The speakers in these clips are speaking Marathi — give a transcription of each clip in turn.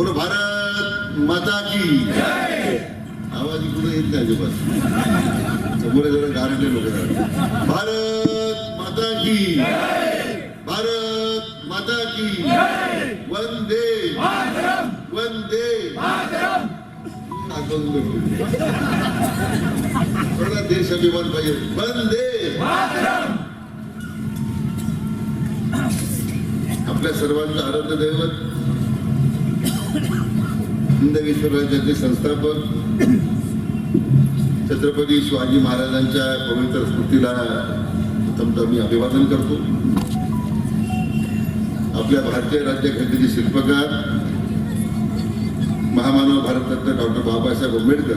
बोलो भारत माता की आवाज इकडे येत नाही अजिबात. समोर जरा गारटले लोक भारत माता की भारत माता की वंदे। वंदे। आठवण देश अभिमान पाहिजे? वंदे। आपल्या सर्वांचं आराध्य दैवत हिंद विश्वराज्याचे संस्थापक छत्रपती शिवाजी महाराजांच्या पवित्र स्मृतीला प्रथमतः मी अभिवादन करतो. आपल्या भारतीय राज्यघटनेचे शिल्पकार महामानव भारतरत्न डॉक्टर बाबासाहेब आंबेडकर.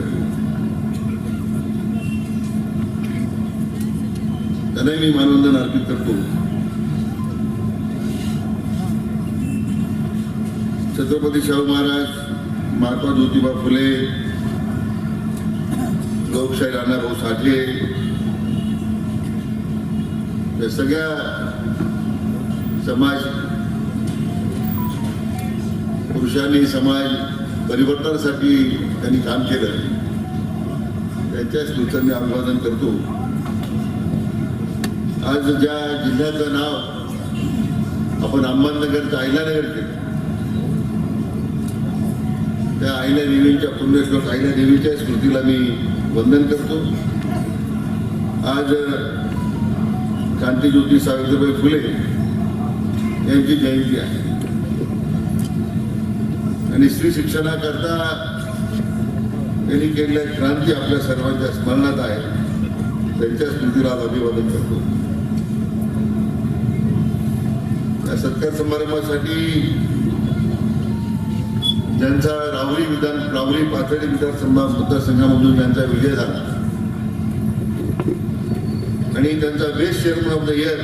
त्यांनाही मी मानवंदन अर्पित करतो. छत्रपती शाहू महाराज महात्मा ज्योतिबा फुले लोकशाही राणाभाऊ साठे या सगळ्या समाज पुरुषांनी समाज परिवर्तनासाठी त्यांनी काम केलं. त्यांच्या स्मृतींनी अभिवादन करतो. आज ज्या जिल्ह्याचं नाव आपण अहमदनगरचं अहिल्यानगर केलं त्या आईल्या देवींच्या पुण्यश्लोक आईल्या देवीच्या स्मृतीला मी वंदन करतो. आज क्रांतीज्योती सावित्रीबाई फुले यांची जयंती आहे. आणि स्त्री शिक्षणाकरता त्यांनी केलेल्या क्रांती आपल्या सर्वांच्या स्मरणात आहे. त्यांच्या स्मृतीला आज अभिवादन करतो. या सत्कार समारंभासाठी ज्यांचा रावरी विधान रावरी पाथर्डी विधानसभा मतदारसंघामधून त्यांचा विजय झाला. आणि त्यांचा best chairman of the year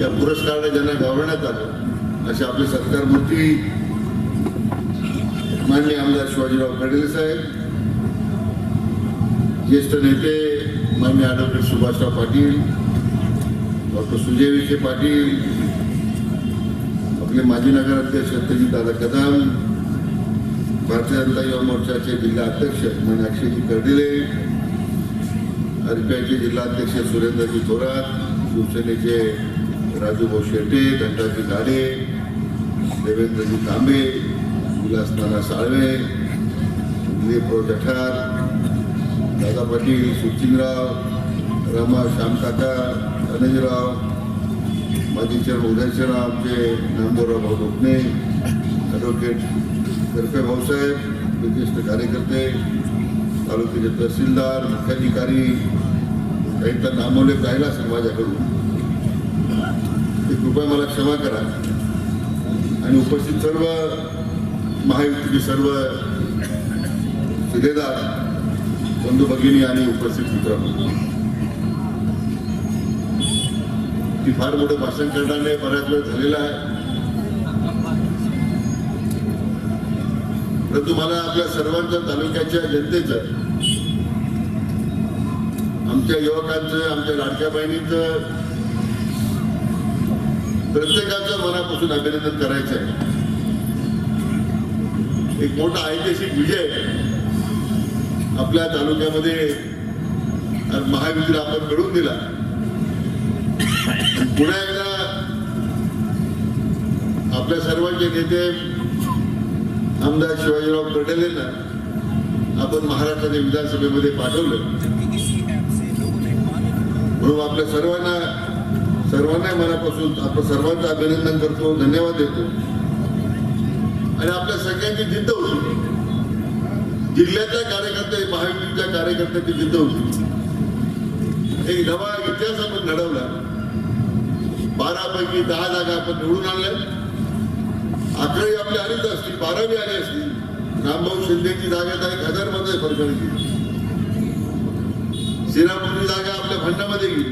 या पुरस्काराने ज्यांना गौरवण्यात आलं असे आपले सत्कार मूर्ती मान्य आमदार शिवाजीराव कर्डिले साहेब ज्येष्ठ नेते मान्य ॲडव्होकेट सुभाषराव पाटील डॉक्टर सुजय विखे पाटील आपले माजी नगराध्यक्ष सत्यजित दादा कदम भारतीय जनता युवा मोर्चाचे जिल्हा अध्यक्ष मीनाक्षीजी कर्डिले आरपीआयचे जिल्हाध्यक्ष सुरेंद्रजी थोरात शिवसेनेचे राजूभाऊ शेटे घंटाजी गाडे देवेंद्रजी तांबे विलास नाना साळवे दिलीपराव जठार दादा पाटील सुचिनराव रमा श्यामकाका धनंजराव माजी चेअरमन आमचे नामदेवराव भाऊ डोकणे ॲडव्होकेट तर्फे भाऊसाहेब विशिष्ट कार्यकर्ते तालुक्याचे तहसीलदार मुख्याधिकारी काही तर नामवले राहिला असेल माझ्याकडून ते कृपया मला क्षमा करा. आणि उपस्थित सर्व महायुतीचे सर्व शिलेदार बंधू भगिनी आणि उपस्थित मित्रांनो. की फार मोठं भाषण करण्याने बऱ्याच वेळ झालेला आहे. परंतु मला आपल्या सर्वांच्या तालुक्याच्या जनतेचं आमच्या युवकांचं आमच्या लाडक्या बहिणींचं प्रत्येकाचं मनापासून अभिनंदन करायचं आहे एक मोठा ऐतिहासिक विजय आपल्या तालुक्यामध्ये आज आपण घडून दिला. पुन्हा एकदा आपल्या सर्वांचे नेते आमदार शिवाजीराव कर्डलेंना आपण महाराष्ट्राच्या विधानसभेमध्ये पाठवलं. म्हणून आपल्या सर्वांना सर्वांना मनापासून आपण सर्वांचं अभिनंदन करतो धन्यवाद देतो. आणि आपल्या सगळ्यांची जिद्द होती. जिल्ह्याच्या कार्यकर्ते महायुतीच्या कार्यकर्त्यांची जिद्द होती. एक नवा इतिहास आपण घडवला. बारापैकी दहा जागा आपण निवडून आणल्या अकरावी आपल्या आलीच असतील बारावी आली असतील रामभाऊ शिंदेची जागा आहे हजारमध्ये फरकाने गेली श्रीरामपूरची जागा आपल्या फंडामध्ये गेली.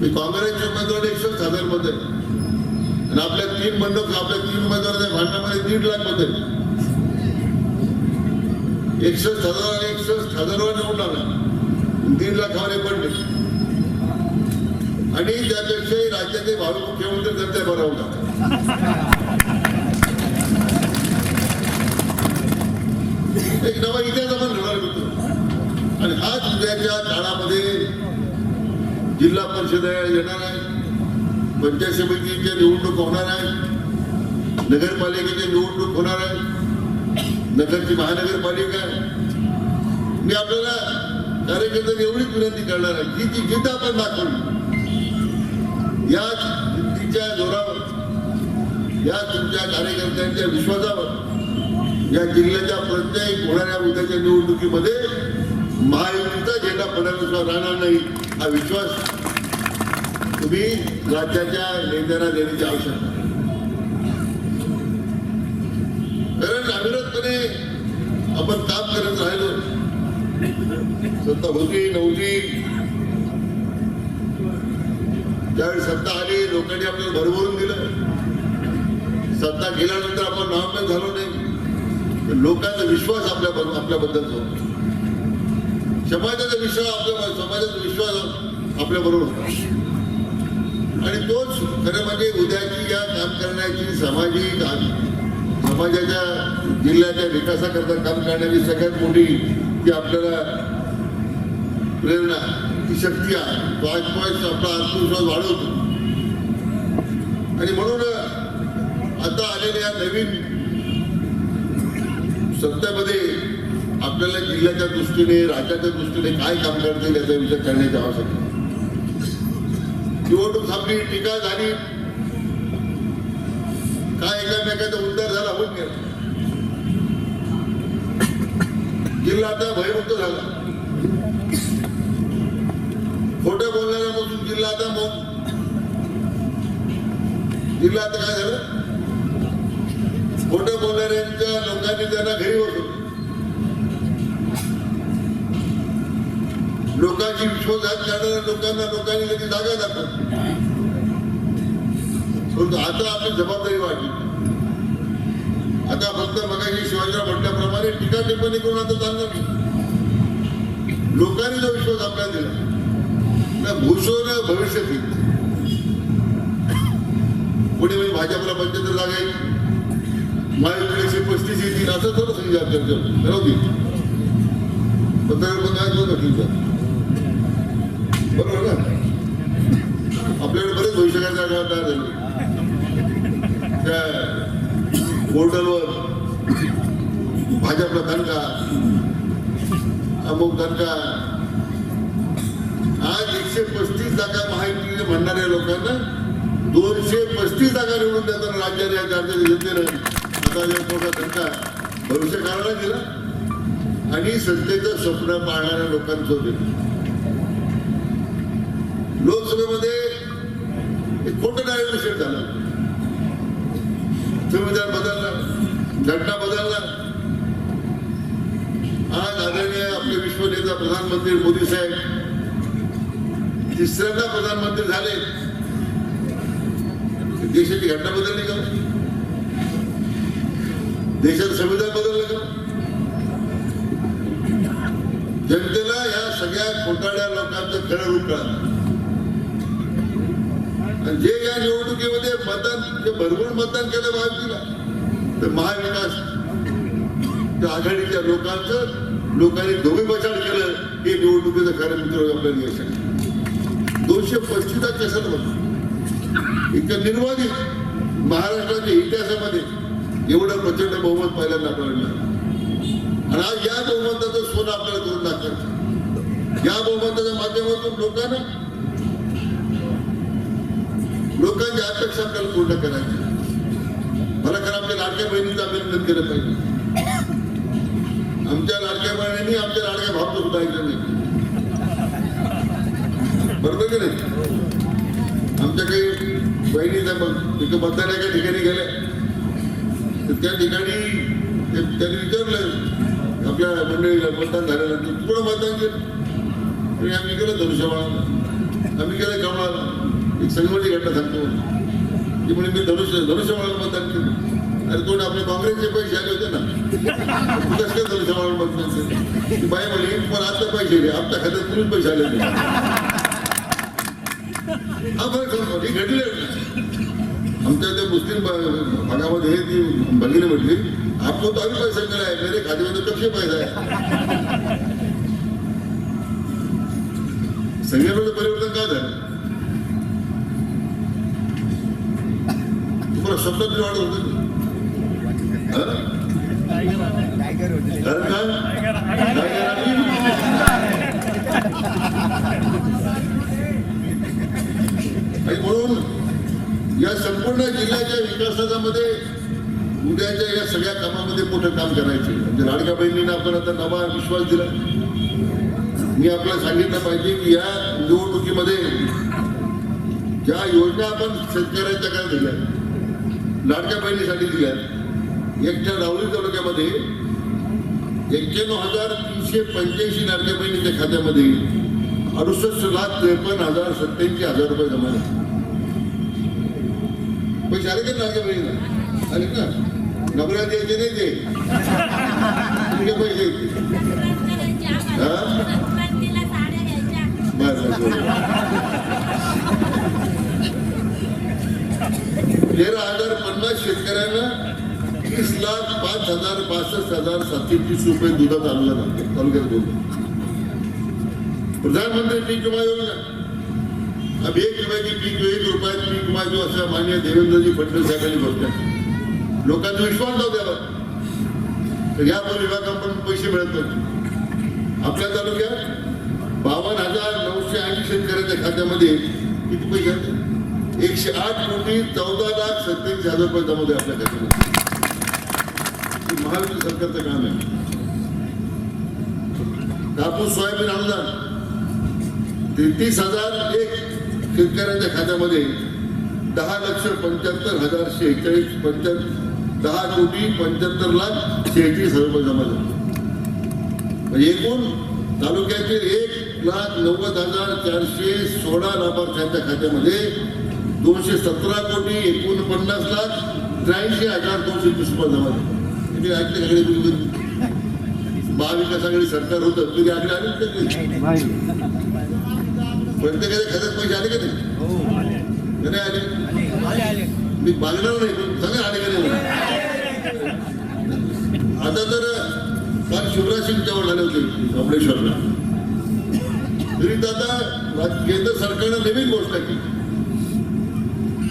मी काँग्रेसचे उमेदवार एकसष्ट हजारमध्ये. आणि आपल्या तीन मंडप आपल्या तीन उमेदवार भांडणामध्ये दीड लाखमध्ये. एकसष्ट हजार एकसष्ट हजारवर निवडून आला. दीड लाखावर पडले. आणि त्यापेक्षाही राज्याचे भावी मुख्यमंत्री करते बरं एक नवा इतिहास आपण घडवला होतो आणि हाच उद्याच्या काळामध्ये जिल्हा परिषद येणार आहे. पंचायत समितीच्या निवडणूक होणार आहे. नगरपालिकेची निवडणूक होणार आहे. नगरची महानगरपालिका. मी आपल्याला कार्यकर्त्यांनी एवढीच विनंती करणार आहे की ती गीता आपण दाखवली या हिंदीच्या जोरावर या तुमच्या कार्यकर्त्यांच्या विश्वासावर या जिल्ह्याच्या प्रत्येक होणाऱ्या उद्याच्या निवडणुकीमध्ये महायुतीचा झेंडा पडल्याशिवाय राहणार नाही हा विश्वास तुम्ही राज्याच्या नेत्यांना देण्याची आवश्यकता कारण अविरतपणे आपण काम करत राहिलो. सत्ता होती नव्हती ज्यावेळी सत्ता आली लोकांनी आपल्याला भरभरून दिलं. सत्ता गेल्यानंतर आपण नामकं झालो नाही. लोकांचा विश्वास आपल्या आपल्याबद्दल होतो. समाजाचा विश्वास आपल्या समाजाचा विश्वास आपल्या बरोबर होता. आणि तोच खरं म्हणजे उद्याची या काम करण्याची सामाजिक आणि समाजाच्या जिल्ह्याच्या विकासाकरता काम करण्याची सगळ्यात मोठी जी आपल्याला प्रेरणा ती शक्ती आहे. तो पॉईंट आपला आत्मविश्वास वाढवतो. आणि म्हणून आता आलेल्या नवीन सत्तेमध्ये आपल्याला जिल्ह्याच्या दृष्टीने राज्याच्या दृष्टीने काय काम करता येईल याचा विचार करण्याची आवश्यकता निवडणूक आपली टीका झाली. काय एकामेकाचा उद्धार झाला होऊन गेला जिल्हा आता भयमुक्त झाला. खोटे बोलणाऱ्यापासून जिल्हा आता मग? जिल्हा आता काय झालं? खोटे बोलणाऱ्यांच्या लोकांनी त्यांना घरी बसवलं. लोकांची विश्वासघात करणाऱ्या लोकांना लोकांनी त्याची जागा दाखवली परंतु आता आपली जबाबदारी वाढली. आता फक्त मगाशी शिवाजीराव म्हटल्याप्रमाणे टीका टिप्पणी करून आता चालणार नाही. लोकांनी जो विश्वास आपल्याला दिला. ना भूषो भूषण भविष्य कोणी म्हणजे भाजपला पंच्याहत्तर जागा येईल? माझ्याकडे एकशे पस्तीस येतील असं थोडं संजय चर्चा ठरवतील पत्रकार काय बोलतो ठीक बरोबर ना? आपल्याकडे बरेच भविष्यकाळ जागा तयार झाली. त्या पोर्टलवर भाजपला धनका अमुक धनका म्हणणाऱ्या लोकांना दोनशे पस्तीस जागा निवडून देताना राज्याने या राज्याच्या जनतेनं आता मोठा दणका भविष्य काळाला दिला. आणि सत्तेचं स्वप्न पाळणाऱ्या लोकांचं दिलं लोकसभेमध्ये एक खोटं डायरेक्शन झालं. संविधान बदलला घटना बदलला आज आदरणीय आपले विश्वनेता प्रधानमंत्री मोदी साहेब तिसऱ्यांदा प्रधानमंत्री झाले? देशाची घटना बदलली का? देशाचं संविधान बदललं का? जनतेला या सगळ्या खोटाड्या लोकांचं खरं रूप कळालं जे या निवडणुकीमध्ये मतदान जे भरभरून मतदान केलं महायुतीला तर महाविकास त्या आघाडीच्या लोकांचं लोकांनी धोबी बचाव केलं हे निवडणुकीचं खरं मित्र आपल्याला यश आहे एकोणीसशे पस्तीसचा कशाला बघ इतकं निर्वाधित महाराष्ट्राच्या इतिहासामध्ये एवढं प्रचंड बहुमत पहिल्यांदा आपल्याला मिळालं. आणि आज या बहुमताचं सोनं आपल्याला करून दाखवायचं या बहुमताच्या माध्यमातून लोकांना लोकांची अपेक्षा आपल्याला पूर्ण करायची. मला खरं आमच्या लाडक्या बहिणीचं अभिनंदन केलं पाहिजे. आमच्या लाडक्या बहिणींनी आमच्या लाडक्या भावचं सुद्धा ऐकलं नाही. बरोबर की नाही? आमच्या काही बहिणी मग तिथं मतदान एका ठिकाणी गेल्या. तर त्या ठिकाणी त्यांनी विचारलं आपल्या मंडळीला मतदान झाल्यानंतर तू मतदान केलं? आम्ही गेलो धनुष्यबाळाला आम्ही केलं कमळाला एक संगमची घटना सांगतो. ती म्हणे मी धनुष्य धनुष्यबाळाला मतदान केलं. अरे कोण आपले काँग्रेसचे पैसे आले होते ना? तू कसं काय धनुष्यबाळाला मतदान केलं? बाई म्हणे पण आता पैसे दे आता खात्यात तुम्हीच पैसे आले नाही हा फरक आमच्या त्या मुस्लिम भागामध्ये ती भगिनी म्हटली आपलं तो अभी पैसा मिला है मेरे खाते में पैसा है? संघटनेचं परिवर्तन का झालं तुम्हाला शब्दात वाढत होते कारण का? आणि म्हणून या संपूर्ण जिल्ह्याच्या विकासामध्ये उद्याच्या या सगळ्या कामामध्ये मोठं काम करायचे. म्हणजे लाडक्या बहिणींना आपण आता नवा विश्वास दिला. मी आपल्याला सांगितलं पाहिजे की या निवडणुकीमध्ये ज्या योजना आपण शेतकऱ्यांच्या काय दिल्या लाडक्या बहिणीसाठी दिल्या एकट्या राहुरी तालुक्यामध्ये एक्क्याण्णव हजार तीनशे पंच्याऐंशी लाडक्या बहिणीच्या खात्यामध्ये अडुसष्ट लाख त्रेपन्न हजार सत्याऐंशी हजार रुपये जमा झाले. पण आले का लाडक्या आले ना नवऱ्या द्यायचे नाही ते तुमचे पैसे बरं तेरा हजार पन्नास शेतकऱ्यांना तीस लाख पाच हजार पासष्ट हजार सातशे तीस रुपये दुधात आणलं जाते तालुक्यात बोलतो प्रधानमंत्री पीक विमा योजना एक रुपयाची पीक एक रुपयात पीक विमा जो असं मान्य देवेंद्रजी फडणवीस साहेबांनी घोषणा लोकांचा विश्वास जाऊ द्यावा तर यापूर्वी विभागाकडून पैसे मिळत नव्हते आपल्या तालुक्यात बावन्न हजार नऊशे ऐंशी शेतकऱ्यांच्या खात्यामध्ये किती पैसे आहेत? एकशे आठ कोटी चौदा लाख सत्याऐंशी हजार रुपये जमा होते आपल्या खात्यामध्ये. महाराष्ट्र सरकारचं काम आहे. कापूस सोयाबीन अनुदान. तेहतीस हजार एक शेतकऱ्यांच्या खात्यामध्ये दहा लक्ष पंच्याहत्तर हजार शेहेचाळीस पंच्याहत्तर दहा कोटी पंच्याहत्तर लाख शेहेचाळीस हजार रुपये जमा झाले. म्हणजे एकूण तालुक्यातील एक लाख नव्वद हजार चारशे सोळा लाभार्थ्यांच्या खात्यामध्ये दोनशे सतरा कोटी एकोणपन्नास लाख त्र्याऐंशी हजार दोनशे तीस रुपये जमा झाले. ऐकले सगळे? महाविकास आघाडी सरकार होतं तुम्ही आकडे आले प्रत्येकाच्या खात्यात पैसे आले का नाही का नाही आले? मी मागणार नाही सगळे आले का नाही. आता तर काल शिवराज सिंग चव्हाण आले होते महाबळेश्वरला तरी तर आता केंद्र सरकारनं नवीन घोषणा केली.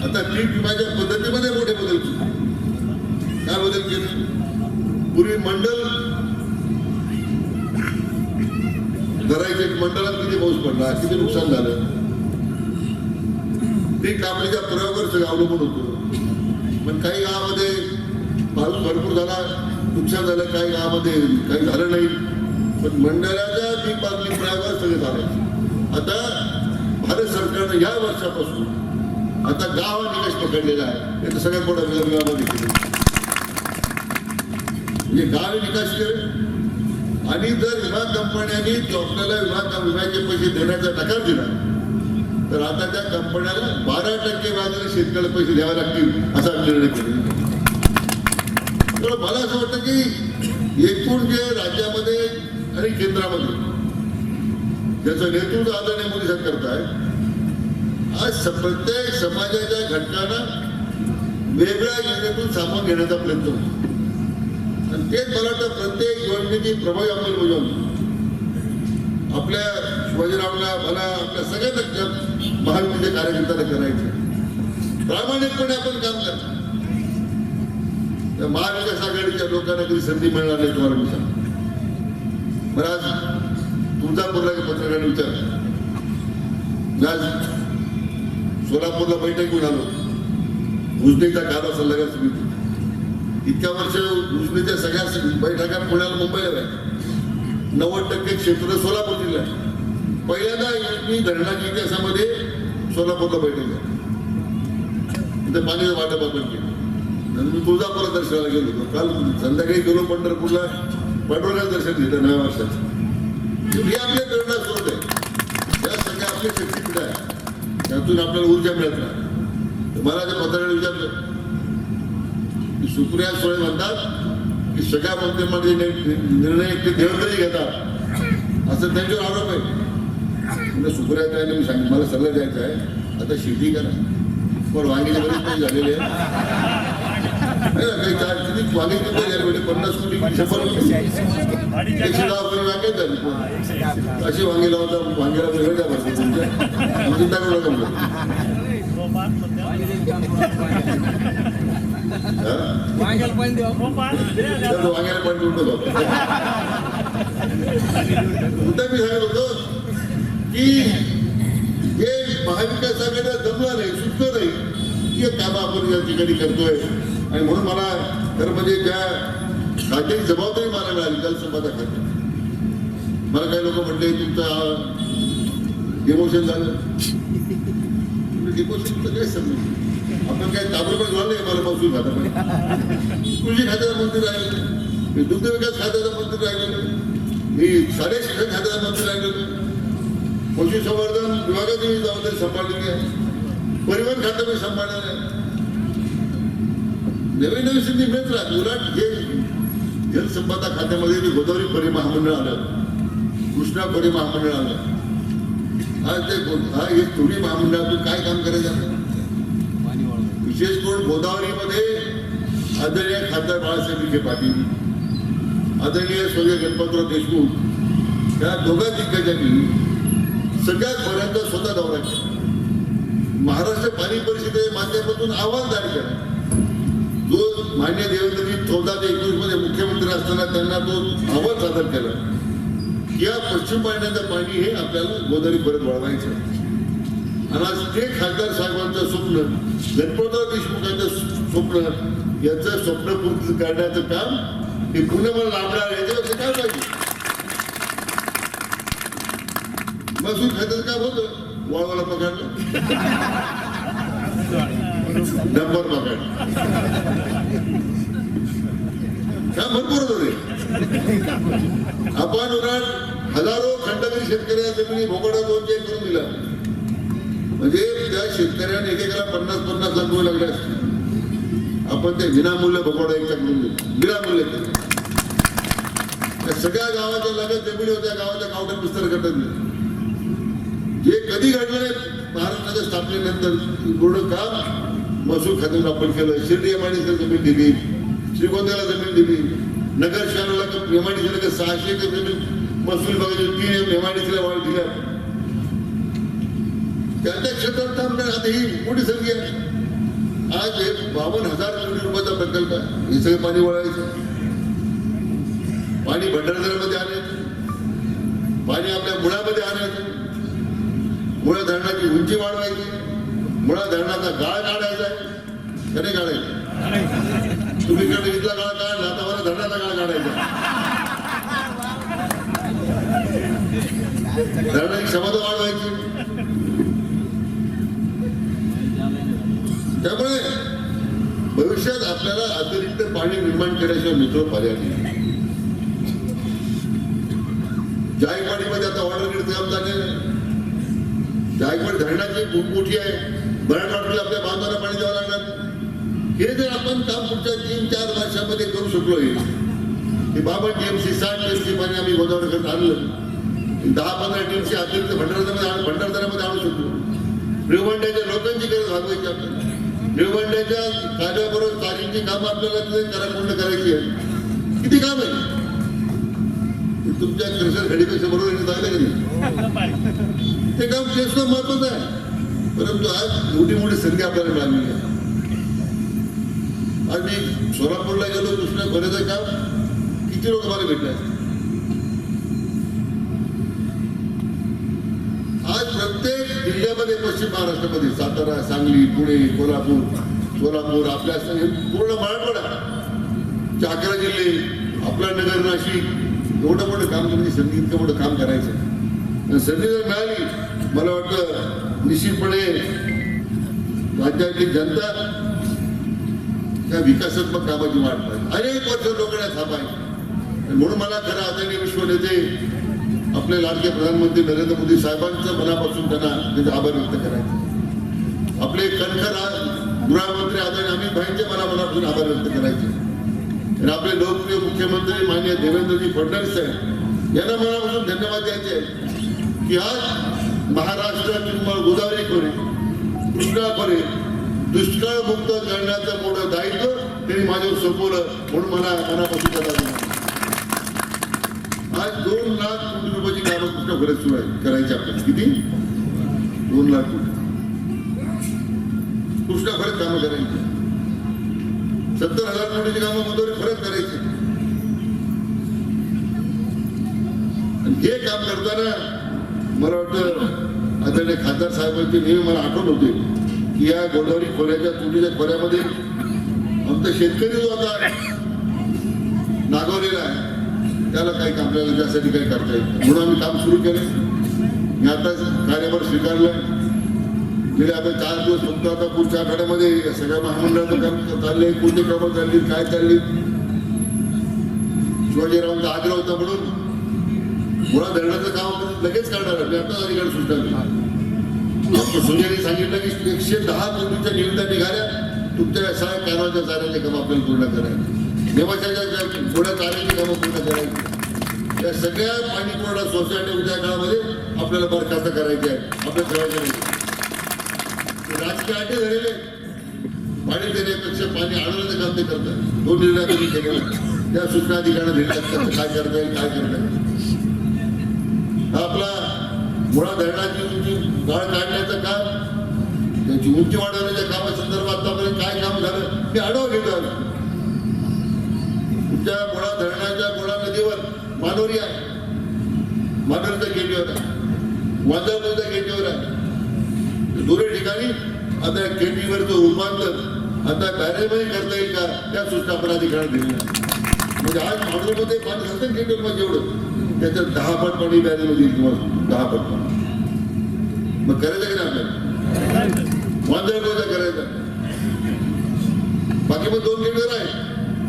आता पीक विम्याच्या पद्धतीमध्ये मोठे बदल केले काय बदल केले? पूर्वी मंडल धरायचे मंडळात किती पाऊस पडला. किती नुकसान झालं? ते कापणीच्या प्रयोगावर सगळं अवलंबून होतं. पण काही गावामध्ये पाऊस भरपूर झाला नुकसान झालं काही गावामध्ये काही झालं नाही. पण मंडळाच्या पीक कापणी प्रयोगावर सगळे झाले. आता भारत सरकारनं या वर्षापासून आता गाव निकष पकडलेला आहे. याचं सगळ्यात मोठा विभागामध्ये म्हणजे गाव विकास केले. आणि जर विमा कंपन्यांनी जो आपल्याला विमा विम्याचे पैसे देण्याचा नकार दिला तर आता त्या कंपन्याला बारा टक्के व्याजाने शेतकऱ्याला पैसे द्यावे लागतील असा निर्णय केला तर मला असं वाटतं की एकूण जे राज्यामध्ये आणि केंद्रामध्ये ज्याचं नेतृत्व आदरणीय मोदी साहेब करताय आज प्रत्येक समाजाच्या घटकांना वेगळ्या योजनेतून सामावून घेण्याचा प्रयत्न होतो. तेच मला वाटतं प्रत्येक योजनेची प्रभावी अंमलबजावणी आपल्या शिवाजीरावला मला आपल्या सगळ्यांना महाविद्यालय कार्यकर्त्याला करायचे. प्रामाणिकपणे आपण काम करतो त्या महाविकास आघाडीच्या लोकांना कधी संधी मिळणार नाही तुम्हाला विचार. सांगतो बरं आज तुळजापूरला एक पत्रकाराने आज सोलापूरला बैठक घेऊन आलो. उजनीचा काला सल्लागार समिती. इतक्या वर्ष उजनीच्या सगळ्या बैठका पुण्याला मुंबईला आहे नव्वद टक्के क्षेत्र सोलापूर जिल्ह्यात. पहिल्यांदा मी धरणाच्या इतिहासामध्ये सोलापूरला बैठक झाली. इथं पाण्याचं वाटप आपण केलं. आणि मी तुळजापूरला दर्शनाला गेलो होतो. काल संध्याकाळी गेलो पंढरपूरला. पांडुरंगाचं दर्शन घेतलं नव्या वर्षाचं. हे आपल्या प्रेरणा स्रोत आहे. या सगळ्या आपले शक्तीपीठ आहे त्यातून आपल्याला ऊर्जा मिळत राहते. मला त्या पत्रकाराने विचारलं सुप्रिया सुळे म्हणतात की सगळ्या मंत्रिमंडळी निर्णय ते देवतरी घेतात. असं त्यांच्यावर आरोप आहे. म्हणजे सुप्रिया ताईने मी सांगितलं मला सल्ला द्यायचा आहे. आता शेती करा. पण वांगीचे बरेच काही झालेले आहे. काही चार किती पन्नास कोटी शंभर एकशे दहा वांगे अशी वांगे लावता वांग्याला वेगळं पाहिजे तुमच्या नका वांग्याला पण देऊ देऊन मुद्दा मी सांगत होतो की हे महाविकास आघाडीला जमला नाही सुचलं नाही. की हे आपण या ठिकाणी करतोय. आणि म्हणून मला तर म्हणजे त्या काहीतरी जबाबदारी मला मिळाली त्याला संपादक मला काही लोक म्हणले तुमचं डिमोशन झालं. डिमोशन काय समजलं आपण काय ताबडतोब झालं मला महसूल खात्यामध्ये कृषी खात्याचा मंत्री राहिलेलं मी दुग्ध विकास खात्याचा मंत्री राहिलेलं मी शालेय शिक्षण खात्याचा मंत्री राहिलेलो पशुसंवर्धन विभागाची मी जबाबदारी सांभाळलेली आहे. परिवहन खातं मी सांभाळलेलं आहे. नवीन नवीन संधी मिळत राहत उलट जे जलसंपदा खात्यामध्ये गोदावरी परी महामंडळ आलं. कृष्णा परी महामंडळ आलं. हा ते हा हे थोडी महामंडळातून काय काम करायचं विशेष करून गोदावरीमध्ये आदरणीय खासदार बाळासाहेब विखे पाटील आदरणीय स्वर्गीय गणपतराव देशमुख या दोघा दिग्गजांनी सगळ्या खोऱ्यांचा स्वतः दौरा केला. महाराष्ट्र पाणी परिषदेच्या माध्यमातून आव्हान जारी केलं. मान्य देवेंद्रजी चौदा ते एकवीसमध्ये मुख्यमंत्री असताना त्यांना तो अहवाल सादर केला. या पश्चिम वाहिन्याचं पाणी हे आपल्याला गोदावरी परत वळवायचं आणि आज ते खासदार साहेबांचं स्वप्न गणपतराव देशमुखांचं स्वप्न याचं स्वप्न पूर्ण करण्याचं काम हे पुणे मला लाभणार याच्यावर काय पाहिजे? महसूल खात्याचं काम होतं वळवाला पकडलं. डंबर पकड काम भरपूर होतं आपण उन्हाळ हजारो खंडकरी शेतकऱ्या जमिनी भोगडा दोन चेक करून दिला. म्हणजे त्या शेतकऱ्याने एकेकाला पन्नास पन्नास लाख रुपये लागले असते आपण ते विनामूल्य भोगडा एक करून दिला. विनामूल्य त्या सगळ्या गावाच्या लगत जमिनी होत्या गावाच्या गावठाण विस्तार करतात नाही. जे कधी घडलं नाही महाराष्ट्राच्या स्थापनेनंतर पूर्ण काम महसूल खात्यावर आपण केलं शिर्डी एमआयडीसीला जमीन दिली श्रीगोंद्याला जमीन दिली नगर शहराला एमआयडीसीला सहाशे एकर जमीन महसूल बघायची तीन एमआयडीसीला वाढ दिल्या. त्यांच्या क्षेत्रात काम आता ही मोठी संधी आहे. आज एक बावन्न हजार कोटी रुपयाचा प्रकल्प आहे. हे सगळं पाणी वळायचं पाणी भंडारदऱ्यामध्ये आणायचं. पाणी आपल्या मुळामध्ये आणायचं. मुळा धरणाची उंची वाढवायची. मुळा धरणाचा गाळ काढायचा आहे. कधी काढायचं? तुम्ही कडे इथला गाळ काढला आता मला धरणाचा गाळ काढायचा. धरणाची क्षमता वाढवायची. त्यामुळे भविष्यात आपल्याला अतिरिक्त पाणी निर्माण केल्याशिवाय मित्र पर्याय नाही. जायकवाडीमध्ये आता ऑर्डर काम झालेलं जायकवाडी धरणाची खूप मोठी आहे. मराठवाड्याला आपल्या बांधवांना पाणी द्यावं लागणार? हे जर आपण काम पुढच्या तीन चार वर्षामध्ये करू शकलो हे. बाबा टीएमसी साठ टीएमसी पाणी आम्ही गोदावरीकडे आणलं. दहा पंधरा टीएमसी अतिरिक्त भंडारदऱ्यामध्ये आणू भंडारदऱ्यामध्ये आणू शकतो निळवंड्याच्या लोकांची गरज भागवायची आपल्याला. निळवंड्याच्या कार्याबरोबर तारींची कामं आपल्याला तिथे करापूर्ण करायची आहे. किती काम आहे? हे तुमच्या कृष्ण घडीपेक्षा बरोबर चांगलं की नाही? ते काम जास्त महत्वाचं आहे. परंतु आज मोठी मोठी संधी आपल्याला मिळालेली आहे. आज मी सोलापूरला गेलो दुसऱ्या बरेच काम किती लोक मला भेटले आज प्रत्येक जिल्ह्यामध्ये पश्चिम महाराष्ट्रामध्ये सातारा सांगली पुणे कोल्हापूर सोलापूर आपल्या पूर्ण मराठवाडा. चे अकरा जिल्हे आपला नगर नाशिक. एवढं मोठं काम करण्याची संधी इतकं मोठं काम करायचं. संधी जर मिळाली मला वाटतं निश्चितपणे राज्याची जनता त्या विकासात्मक कामाची वाट पाहिजे. अनेक वर्ष लोकांना थांबायची म्हणून मला खरं आदरणीय विश्व नेते आपले लाडके प्रधानमंत्री नरेंद्र मोदी साहेबांचं मनापासून त्यांना त्याचे आभार व्यक्त करायचे. आपले कणखर गृहमंत्री आदरणीय अमित भाईंचे मला मनापासून आभार व्यक्त करायचे. आणि आपले लोकप्रिय मुख्यमंत्री मान्य देवेंद्रजी फडणवीस साहेब यांना मनापासून धन्यवाद द्यायचे. की आज महाराष्ट्र किंवा गोदावरी खोरे कृष्णा खोरे दुष्काळ मुक्त करण्याचं मोठं दायित्व त्यांनी माझ्यावर सोपवलं म्हणून मला मनापासून आज दोन लाख कोटी रुपयाची कामं कुठं खरंच सुरू आहे करायची आपल्याला. किती? दोन लाख कोटी. कृष्णा खरंच कामं करायची. सत्तर हजार कोटीची कामं मंजुरी खरंच करायची. आणि हे काम करताना मला वाटतं आदरणीय खासदार साहेबांचे नेहमी मला आठवण होते की या गोदावरी खोऱ्याच्या तुटीच्या खोऱ्यामध्ये आमचा शेतकरी जो आता नागवलेला आहे त्याला काही काम आपल्याला त्यासाठी काही करता येईल म्हणून आम्ही काम सुरू केलं. मी आता कार्यभार स्वीकारलं. गेले आता चार दिवस फक्त आता पुढच्या आठवड्यामध्ये सगळ्या महामंडळाचं काम चालले कोणते कामं चालली काय चालली शिवाजीरावांचा आग्रह होता म्हणून मुळा धरणाचं काम आपण लगेच करणार आहे. मी आता अधिकारी सूचना दिली डॉक्टर सांगितलं की एकशे दहा कोटीच्या निविदा निघाल्या तुमच्या सहा कारवाच्या चाऱ्याचे काम आपल्याला पूर्ण करायचे. नेमाशाच्या थोड्या चाऱ्याची कामं पूर्ण करायची. या सगळ्या पाणी पुरवठा सोसायटी उद्या काळामध्ये आपल्याला बरखास्त करायचे आहे. आपल्या ठेवायचे राजकीय अटे झालेले पाणी देण्यापेक्षा पाणी आणण्याचं काम ते करतात. दोन निर्णय तुम्ही केलेला त्या सूचना अधिकाऱ्यांना दिल्या काय करता येईल काय करता येईल. मुळा धरणाची उंची गाळ काढण्याचं काम त्याची उंची वाढवण्याच्या कामासंदर्भात आतापर्यंत काय काम झालं ते आढावा घेतो तुमच्या मुळा धरणाच्या मुळा नदीवर मानोरी आहे. मानोरीचा गेटीवर आहे वांदळपूरच्या गेटीवर आहे दोन्ही ठिकाणी आता गेटीवरचं रूपांतर आता बॅरेजमध्ये करता येईल का त्या सूचना प्राधिकरण अधिकाऱ्यांना दिल्या म्हणजे आज मानोरीमध्ये पाणी असतं गेटीवर एवढं. त्याच्यात दहा पट पाणी बॅरेल मध्ये किंवा दहा पट पाणी मग करायचं की नाही आपल्याला? वांदळपूरचा करायचा? बाकी मग दोन केटीवर आहे.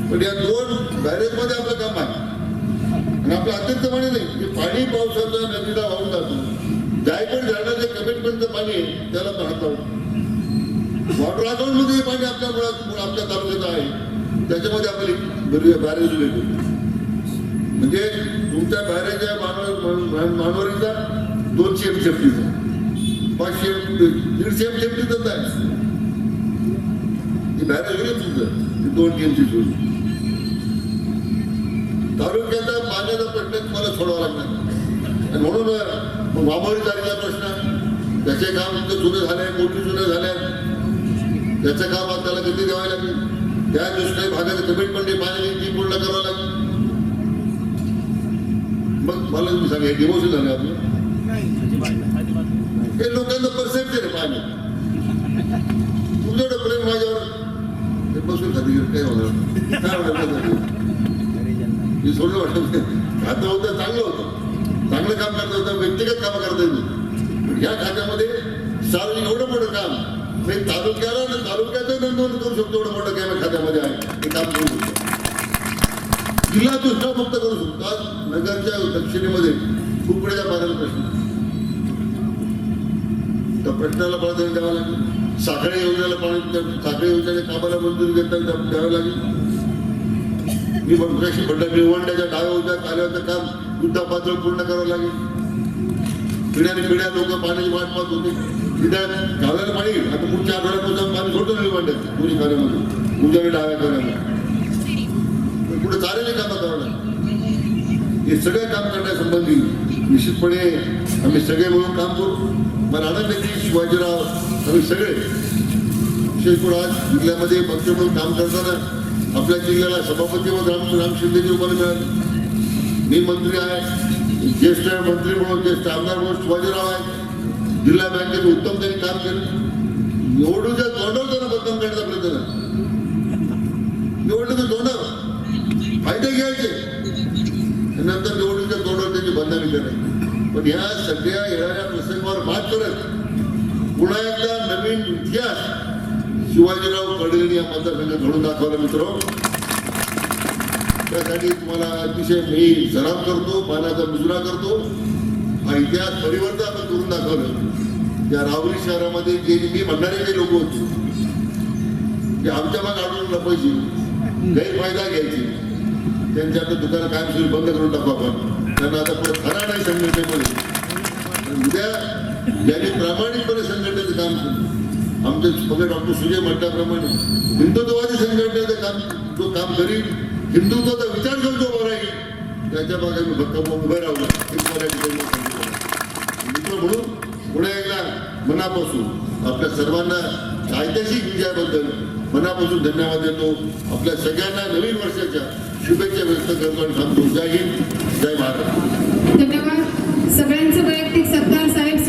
पण या दोन बॅरेजमध्ये आपलं काम आहे. आणि आपलं अत्यंत पाणी नाही की पाणी पावसाचा नदीला वाहून जातो. जायकवाडी झाडाचे कमिटमेंटचं पाणी आहे त्याला पाहतो वॉटर अकाउंटमध्ये पाणी आपल्या मुळात आपल्या तालुक्यात आहे. त्याच्यामध्ये आपली बॅरेज उभे म्हणजे तुमच्या बाहेरच्या मानवरीचा दोनशे एम शेफ्टीचा पाचशे दीडशे एम शेफ्टीचाच आहे ती बाहेर होईल तुमचं ती दोन टीमची सोय तालुक्याचा पाण्याचा प्रश्न तुम्हाला सोडावा लागणार. आणि म्हणून मग वामोरी तारीचा प्रश्न त्याचे काम इतकं जुने झाले मोठी जुने झाले त्याचं काम आपल्याला गती द्यावी लागेल? त्या दुष्काळी भागाचे कमिटमेंट पाण्याची ती पूर्ण करावं लागेल. मग मला तुम्ही सांगा हे डिमोशन झालं आपलं? हे लोकांना परसेप्शन आहे पाणी. तुमच्याकडे प्रेम माझ्यावर. हे बसून खाती काय होणार? काय होणार मी सोडलं वाटत खातं होतं चांगलं होतं. चांगलं काम करत होतं व्यक्तिगत कामं करता येईल या खात्यामध्ये सार्वजनिक एवढं मोठं काम मी तालुक्याला आणि तालुक्याचं नोंदवून करू शकतो एवढं मोठं काम खात्यामध्ये आहे. हे काम करू शकतो. तिला दुष्काळ मुक्त करू शकतो. आज नगरच्या दक्षिणेमध्ये कुकड्याच्या पाण्याचा प्रश्न. त्या प्रश्नाला प्राधान्य द्यावं लागेल. साखळी योजनेला पाणी साखळी योजनेच्या कामाला मंजुरी देता द्यावं लागेल. मी मगाशी म्हटलं निवडण्याच्या डाव्या होत्या कार्याचं काम युद्धा पातळ पूर्ण करावं लागेल. पिढ्याने पिढ्या लोक पाण्याची वाट पाहत होते. तिथ्या घालायला पाणी आता पुढच्या आठवड्यात पाणी सोडतो निवडण्यात दोन्ही कार्यामध्ये उद्या डाव्या कार्याला पुढे चालेल कामं करणं. हे सगळं काम करण्यासंबंधी निश्चितपणे आम्ही सगळे मिळून काम करू. मला आनंद आहे की शिवाजीराव आम्ही सगळे विशेष करून आज जिल्ह्यामध्ये पक्ष म्हणून काम करताना आपल्या जिल्ह्याला सभापती व राम राम शिंदेची उभारी मिळाली मी मंत्री आहे ज्येष्ठ मंत्री म्हणून ज्येष्ठ आमदार म्हणून शिवाजीराव आहे. जिल्हा बँकेत उत्तम त्यांनी काम केलं. निवडणुकीच्या तोंडावर त्यांना बदनाम करण्याचा प्रयत्न निवडणुकीच्या तोंडावर फायदे घ्यायचे. नंतर निवडणुकीच्या तोंडावर त्याची बंधने करायची पण या सगळ्या येणाऱ्या प्रसंगावर मात करत पुन्हा एकदा नवीन इतिहास शिवाजीराव कडलेनी या मतदारसंघात घडून दाखवला मित्र. त्यासाठी तुम्हाला अतिशय मी सराव करतो पाण्याचा मुजरा करतो. हा इतिहास परिवर्तन आपण करून दाखवलं. त्या राहुरी शहरामध्ये जे मी म्हणणारे काही लोक होते ते आमच्या माग आढळून लपायची गैरफायदा घ्यायची. त्यांच्या आता काय कायमस्वरूपी बंद करून टाकू आपण. त्यांना आता पुढे खरा नाही संघटनेमध्ये उद्या ज्यांनी प्रामाणिकपणे संघटनेचं काम केलं आमचे फक्त डॉक्टर सुजय म्हटल्याप्रमाणे हिंदुत्ववादी संघटनेचं काम जो काम करील हिंदुत्वाचा विचार करून जो बरा येईल. त्याच्यामागे मी भक्कम उभे राहू सांगितलं. मित्र म्हणून पुढे एकदा मनापासून आपल्या सर्वांना ऐतिहासिक विजयाबद्दल मनापासून धन्यवाद देतो. आपल्या सगळ्यांना नवीन वर्षाच्या शुभेच्छा व्यक्त करतो आणि सांगतो जय हिंद जय महाराष्ट्र. धन्यवाद. सगळ्यांचं वैयक्तिक सत्कार साहेब.